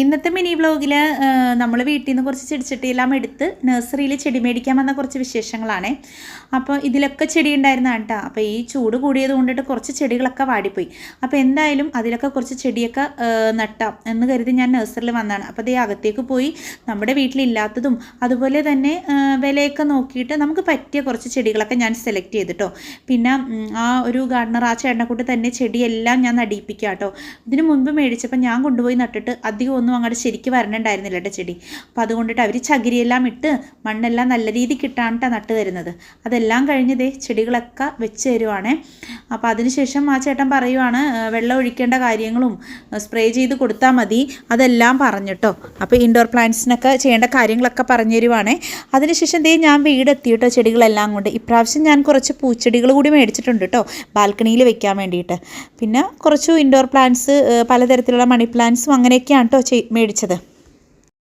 ഇന്നത്തെ മിനി വ്ലോഗിൽ നമ്മൾ വീട്ടിൽ നിന്ന് കുറച്ച് ചെടിച്ചട്ടിയെല്ലാം എടുത്ത് നഴ്സറിയിൽ ചെടി മേടിക്കാൻ വന്ന കുറച്ച് വിശേഷങ്ങളാണ്. അപ്പോൾ ഇതിലൊക്കെ ചെടി ഉണ്ടായിരുന്നതാണ് കേട്ടോ അപ്പോൾ ഈ ചൂട് കൂടിയത് കൊണ്ടിട്ട് കുറച്ച് ചെടികളൊക്കെ വാടിപ്പോയി. അപ്പോൾ എന്തായാലും അതിലൊക്കെ കുറച്ച് ചെടിയൊക്കെ നട്ടാം എന്ന് കരുതി ഞാൻ നഴ്സറിയിൽ വന്നതാണ്. അപ്പോൾ അതേ അകത്തേക്ക് പോയി നമ്മുടെ വീട്ടിലില്ലാത്തതും അതുപോലെ തന്നെ വിലയൊക്കെ നോക്കിയിട്ട് നമുക്ക് പറ്റിയ കുറച്ച് ചെടികളൊക്കെ ഞാൻ സെലക്ട് ചെയ്തിട്ടോ. പിന്നെ ആ ഒരു ഗാർഡനർ ആ ചേട്ടനെ കൊണ്ട് തന്നെ ചെടിയെല്ലാം ഞാൻ നടിയിപ്പിക്കാം കേട്ടോ ഇതിന് മുൻപ് മേടിച്ചപ്പോൾ ഞാൻ കൊണ്ടുപോയി നട്ടിട്ട് അധികം ഒന്നും അങ്ങോട്ട് ശരിക്ക് വരണുണ്ടായിരുന്നില്ല കേട്ടോ ചെടി. അപ്പോൾ അതുകൊണ്ടിട്ട് അവർ ചകിരിയെല്ലാം ഇട്ട് മണ്ണെല്ലാം നല്ല രീതിക്ക് ഇട്ടാണ് ട്ടോ നട്ട് തരുന്നത്. അതെല്ലാം കഴിഞ്ഞതേ ചെടികളൊക്കെ വെച്ച് തരുവാണേ. അപ്പോൾ അതിനുശേഷം ആ ചേട്ടൻ പറയുവാണ് വെള്ളം ഒഴിക്കേണ്ട കാര്യങ്ങളും സ്പ്രേ ചെയ്ത് കൊടുത്താൽ മതി. അതെല്ലാം പറഞ്ഞിട്ടോ അപ്പോൾ ഇൻഡോർ പ്ലാന്റ്സിനൊക്കെ ചെയ്യേണ്ട കാര്യങ്ങളൊക്കെ പറഞ്ഞു തരുവാണേ. അതിനുശേഷം ദേ ഞാൻ വീടെത്തി കേട്ടോ ചെടികളെല്ലാം കൊണ്ട്. ഇപ്രാവശ്യം ഞാൻ കുറച്ച് പൂച്ചെടികൾ കൂടി മേടിച്ചിട്ടുണ്ട് കേട്ടോ ബാൽക്കണിയിൽ വെക്കാൻ വേണ്ടിയിട്ട്. പിന്നെ കുറച്ച് ഇൻഡോർ പ്ലാന്റ്സ് പലതരത്തിലുള്ള മണി പ്ലാന്റ്സും അങ്ങനെയൊക്കെയാണ് കേട്ടോ മേടിച്ചത്